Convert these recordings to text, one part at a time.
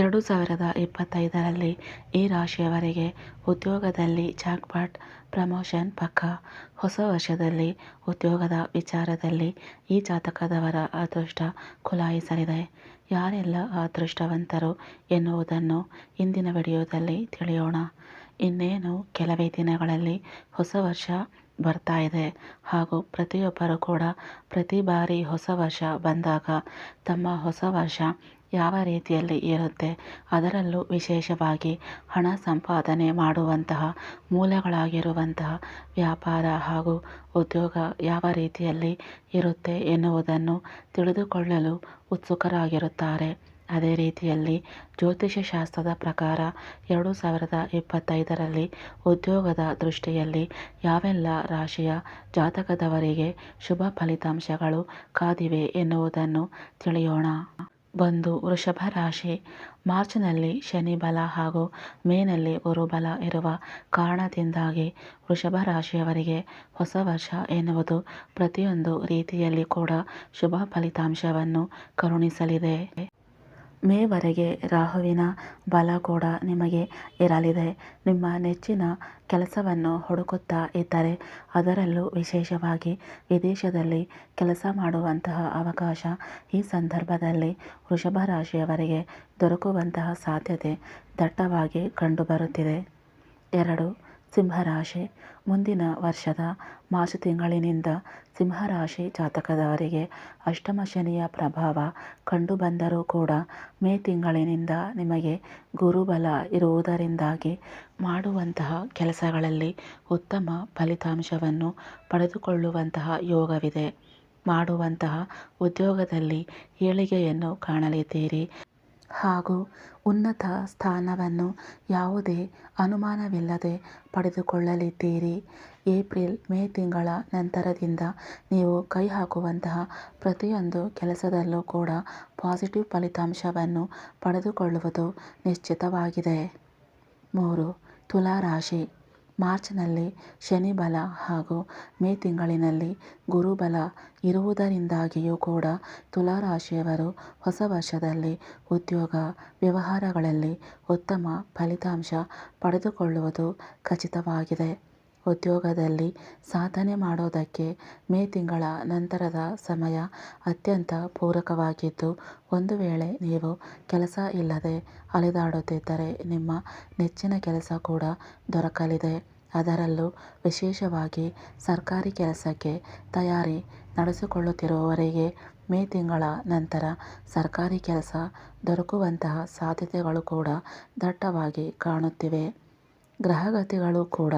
ಎರಡು ಸಾವಿರದ ಇಪ್ಪತ್ತೈದರಲ್ಲಿ ಈ ರಾಶಿಯವರಿಗೆ ಉದ್ಯೋಗದಲ್ಲಿ ಜಾಕ್ಪಾಟ್ ಪ್ರಮೋಷನ್ ಪಕ್ಕ. ಹೊಸ ವರ್ಷದಲ್ಲಿ ಉದ್ಯೋಗದ ವಿಚಾರದಲ್ಲಿ ಈ ಜಾತಕದವರ ಅದೃಷ್ಟ ಖುಲಾಯಿಸಲಿದೆ ಯಾರೆಲ್ಲ ಅದೃಷ್ಟವಂತರು ಎನ್ನುವುದನ್ನು ಇಂದಿನ ವಿಡಿಯೋದಲ್ಲಿ ತಿಳಿಯೋಣ. ಇನ್ನೇನು ಕೆಲವೇ ದಿನಗಳಲ್ಲಿ ಹೊಸ ವರ್ಷ ಬರ್ತಾ ಇದೆ. ಹಾಗೂ ಪ್ರತಿಯೊಬ್ಬರು ಕೂಡ ಪ್ರತಿ ಬಾರಿ ಹೊಸ ವರ್ಷ ಬಂದಾಗ ತಮ್ಮ ಹೊಸ ವರ್ಷ ಯಾವ ರೀತಿಯಲ್ಲಿ ಇರುತ್ತೆ ಅದರಲ್ಲೂ ವಿಶೇಷವಾಗಿ ಹಣ ಸಂಪಾದನೆ ಮಾಡುವಂತಹ, ಮೂಲಗಳಾಗಿರುವಂತಹ ವ್ಯಾಪಾರ ಹಾಗೂ ಉದ್ಯೋಗ ಯಾವ ರೀತಿಯಲ್ಲಿ ಇರುತ್ತೆ ಎನ್ನುವುದನ್ನು ತಿಳಿದುಕೊಳ್ಳಲು ಉತ್ಸುಕರಾಗಿರುತ್ತಾರೆ. ಅದೇ ರೀತಿಯಲ್ಲಿ ಜ್ಯೋತಿಷ್ಯ ಶಾಸ್ತ್ರದ ಪ್ರಕಾರ ಎರಡು ಸಾವಿರದ ಇಪ್ಪತ್ತೈದರಲ್ಲಿ ಉದ್ಯೋಗದ ದೃಷ್ಟಿಯಲ್ಲಿ ಯಾವೆಲ್ಲ ರಾಶಿಯ ಜಾತಕದವರಿಗೆ ಶುಭ ಫಲಿತಾಂಶಗಳು ಕಾದಿವೆ ಎನ್ನುವುದನ್ನು ತಿಳಿಯೋಣ. ಒಂದು, ವೃಷಭ ರಾಶಿ. ಮಾರ್ಚ್ನಲ್ಲಿ ಶನಿ ಬಲ ಹಾಗೂ ಮೇನಲ್ಲಿ ಗುರುಬಲ ಇರುವ ಕಾರಣದಿಂದಾಗಿ ವೃಷಭ ರಾಶಿಯವರಿಗೆ ಹೊಸ ವರ್ಷ ಎನ್ನುವುದು ಪ್ರತಿಯೊಂದು ರೀತಿಯಲ್ಲಿ ಕೂಡ ಶುಭ ಫಲಿತಾಂಶವನ್ನು ಕರುಣಿಸಲಿದೆ. ಮೇವರೆಗೆ ರಾಹುವಿನ ಬಲ ಕೂಡ ನಿಮಗೆ ಇರಲಿದೆ. ನಿಮ್ಮ ನೆಚ್ಚಿನ ಕೆಲಸವನ್ನು ಹುಡುಕುತ್ತಾ ಇದ್ದರೆ ಅದರಲ್ಲೂ ವಿಶೇಷವಾಗಿ ವಿದೇಶದಲ್ಲಿ ಕೆಲಸ ಮಾಡುವಂತಹ ಅವಕಾಶ ಈ ಸಂದರ್ಭದಲ್ಲಿ ವೃಷಭ ರಾಶಿಯವರಿಗೆ ದೊರಕುವಂತಹ ಸಾಧ್ಯತೆ ದಟ್ಟವಾಗಿ ಕಂಡುಬರುತ್ತಿದೆ. ಎರಡು ಸಿಂಹರಾಶಿ. ಮುಂದಿನ ವರ್ಷದ ಮಾರ್ಚ್ ತಿಂಗಳಿನಿಂದ ಸಿಂಹರಾಶಿ ಜಾತಕದವರಿಗೆ ಅಷ್ಟಮ ಶನಿಯ ಪ್ರಭಾವ ಕಂಡುಬಂದರೂ ಕೂಡ ಮೇ ತಿಂಗಳಿನಿಂದ ನಿಮಗೆ ಗುರುಬಲ ಇರುವುದರಿಂದಾಗಿ ಮಾಡುವಂತಹ ಕೆಲಸಗಳಲ್ಲಿ ಉತ್ತಮ ಫಲಿತಾಂಶವನ್ನು ಪಡೆದುಕೊಳ್ಳುವಂತಹ ಯೋಗವಿದೆ. ಮಾಡುವಂತಹ ಉದ್ಯೋಗದಲ್ಲಿ ಏಳಿಗೆಯನ್ನು ಕಾಣಲಿದ್ದೀರಿ. ಹಾಗೂ ಉನ್ನತ ಸ್ಥಾನವನ್ನು ಯಾವುದೇ ಅನುಮಾನವಿಲ್ಲದೆ ಪಡೆದುಕೊಳ್ಳಲಿದ್ದೀರಿ. ಏಪ್ರಿಲ್, ಮೇ ತಿಂಗಳ ನಂತರದಿಂದ ನೀವು ಕೈ ಹಾಕುವಂತಹ ಪ್ರತಿಯೊಂದು ಕೆಲಸದಲ್ಲೂ ಕೂಡ ಪಾಸಿಟಿವ್ ಫಲಿತಾಂಶವನ್ನು ಪಡೆದುಕೊಳ್ಳುವುದು ನಿಶ್ಚಿತವಾಗಿದೆ. ಮೂರು ತುಲಾ ರಾಶಿ ಮಾರ್ಚ್ನಲ್ಲಿ ಶನಿ ಬಲ ಹಾಗೂ ಮೇ ತಿಂಗಳಿನಲ್ಲಿ ಗುರುಬಲ ಇರುವುದರಿಂದಾಗಿಯೂ ಕೂಡ ತುಲಾರಾಶಿಯವರು ಹೊಸ ವರ್ಷದಲ್ಲಿ ಉದ್ಯೋಗ, ವ್ಯವಹಾರಗಳಲ್ಲಿ ಉತ್ತಮ ಫಲಿತಾಂಶ ಪಡೆದುಕೊಳ್ಳುವುದು ಖಚಿತವಾಗಿದೆ. ಉದ್ಯೋಗದಲ್ಲಿ ಸಾಧನೆ ಮಾಡೋದಕ್ಕೆ ಮೇ ತಿಂಗಳ ನಂತರದ ಸಮಯ ಅತ್ಯಂತ ಪೂರಕವಾಗಿದ್ದು, ಒಂದು ವೇಳೆ ನೀವು ಕೆಲಸ ಇಲ್ಲದೆ ಅಲೆದಾಡುತ್ತಿದ್ದರೆ ನಿಮ್ಮ ನೆಚ್ಚಿನ ಕೆಲಸ ಕೂಡ ದೊರಕಲಿದೆ. ಅದರಲ್ಲೂ ವಿಶೇಷವಾಗಿ ಸರ್ಕಾರಿ ಕೆಲಸಕ್ಕೆ ತಯಾರಿ ನಡೆಸಿಕೊಳ್ಳುತ್ತಿರುವವರಿಗೆ ಮೇ ತಿಂಗಳ ನಂತರ ಸರ್ಕಾರಿ ಕೆಲಸ ದೊರಕುವಂತಹ ಸಾಧ್ಯತೆಗಳು ಕೂಡ ದಟ್ಟವಾಗಿ ಕಾಣುತ್ತಿವೆ. ಗ್ರಹಗತಿಗಳು ಕೂಡ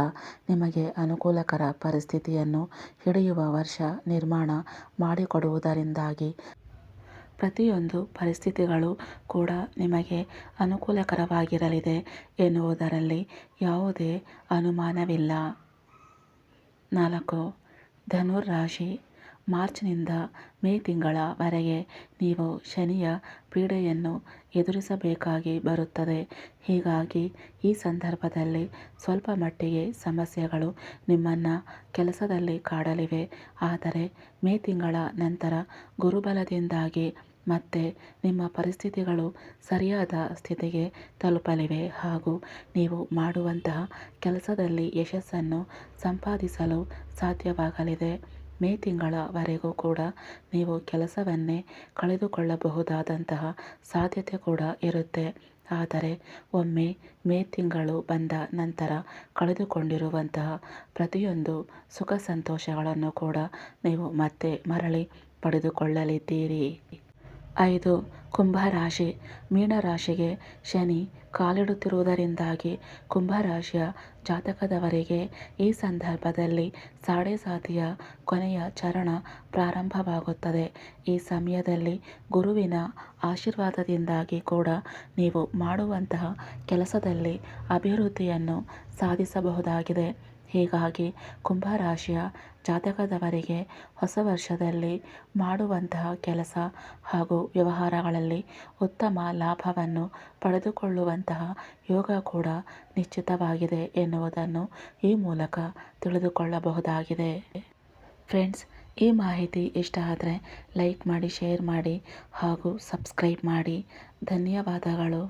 ನಿಮಗೆ ಅನುಕೂಲಕರ ಪರಿಸ್ಥಿತಿಯನ್ನು ಹಿಡಿಯುವ ವರ್ಷ ನಿರ್ಮಾಣ ಮಾಡಿಕೊಡುವುದರಿಂದಾಗಿ ಪ್ರತಿಯೊಂದು ಪರಿಸ್ಥಿತಿಗಳು ಕೂಡ ನಿಮಗೆ ಅನುಕೂಲಕರವಾಗಿರಲಿದೆ ಎನ್ನುವುದರಲ್ಲಿ ಯಾವುದೇ ಅನುಮಾನವಿಲ್ಲ. ನಾಲ್ಕು ಧನುರಾಶಿ ಮಾರ್ಚ್ನಿಂದ ಮೇ ತಿಂಗಳವರೆಗೆ ನೀವು ಶನಿಯ ಪೀಡೆಯನ್ನು ಎದುರಿಸಬೇಕಾಗಿ ಬರುತ್ತದೆ. ಹೀಗಾಗಿ ಈ ಸಂದರ್ಭದಲ್ಲಿ ಸ್ವಲ್ಪ ಮಟ್ಟಿಗೆ ಸಮಸ್ಯೆಗಳು ನಿಮ್ಮನ್ನು ಕೆಲಸದಲ್ಲಿ ಕಾಡಲಿವೆ. ಆದರೆ ಮೇ ತಿಂಗಳ ನಂತರ ಗುರುಬಲದಿಂದಾಗಿ ಮತ್ತೆ ನಿಮ್ಮ ಪರಿಸ್ಥಿತಿಗಳು ಸರಿಯಾದ ಸ್ಥಿತಿಗೆ ತಲುಪಲಿವೆ. ಹಾಗೂ ನೀವು ಮಾಡುವಂತಹ ಕೆಲಸದಲ್ಲಿ ಯಶಸ್ಸನ್ನು ಸಂಪಾದಿಸಲು ಸಾಧ್ಯವಾಗಲಿದೆ. ಮೇ ತಿಂಗಳವರೆಗೂ ಕೂಡ ನೀವು ಕೆಲಸವನ್ನೇ ಕಳೆದುಕೊಳ್ಳಬಹುದಾದಂತಹ ಸಾಧ್ಯತೆ ಕೂಡ ಇರುತ್ತೆ. ಆದರೆ ಒಮ್ಮೆ ಮೇ ತಿಂಗಳು ಬಂದ ನಂತರ ಕಳೆದುಕೊಂಡಿರುವಂತಹ ಪ್ರತಿಯೊಂದು ಸುಖ ಸಂತೋಷಗಳನ್ನು ಕೂಡ ನೀವು ಮತ್ತೆ ಮರಳಿ ಪಡೆದುಕೊಳ್ಳಲಿದ್ದೀರಿ. ಐದು ಕುಂಭರಾಶಿ. ಮೀನರಾಶಿಗೆ ಶನಿ ಕಾಲಿಡುತ್ತಿರುವುದರಿಂದಾಗಿ ಕುಂಭರಾಶಿಯ ಜಾತಕದವರಿಗೆ ಈ ಸಂದರ್ಭದಲ್ಲಿ ಸಾಡೆ ಸಾತಿಯ ಕೊನೆಯ ಚರಣ ಪ್ರಾರಂಭವಾಗುತ್ತದೆ. ಈ ಸಮಯದಲ್ಲಿ ಗುರುವಿನ ಆಶೀರ್ವಾದದಿಂದಾಗಿ ಕೂಡ ನೀವು ಮಾಡುವಂತಹ ಕೆಲಸದಲ್ಲಿ ಅಭಿವೃದ್ಧಿಯನ್ನು ಸಾಧಿಸಬಹುದಾಗಿದೆ. ಹೀಗಾಗಿ ಕುಂಭರಾಶಿಯ ಜಾತಕದವರಿಗೆ ಹೊಸ ವರ್ಷದಲ್ಲಿ ಮಾಡುವಂತಹ ಕೆಲಸ ಹಾಗೂ ವ್ಯವಹಾರಗಳಲ್ಲಿ ಉತ್ತಮ ಲಾಭವನ್ನು ಪಡೆದುಕೊಳ್ಳುವಂತಹ ಯೋಗ ಕೂಡ ನಿಶ್ಚಿತವಾಗಿದೆ ಎನ್ನುವುದನ್ನು ಈ ಮೂಲಕ ತಿಳಿದುಕೊಳ್ಳಬಹುದಾಗಿದೆ. ಫ್ರೆಂಡ್ಸ್, ಈ ಮಾಹಿತಿ ಇಷ್ಟ ಆದರೆ ಲೈಕ್ ಮಾಡಿ, ಶೇರ್ ಮಾಡಿ ಹಾಗೂ ಸಬ್ಸ್ಕ್ರೈಬ್ ಮಾಡಿ. ಧನ್ಯವಾದಗಳು.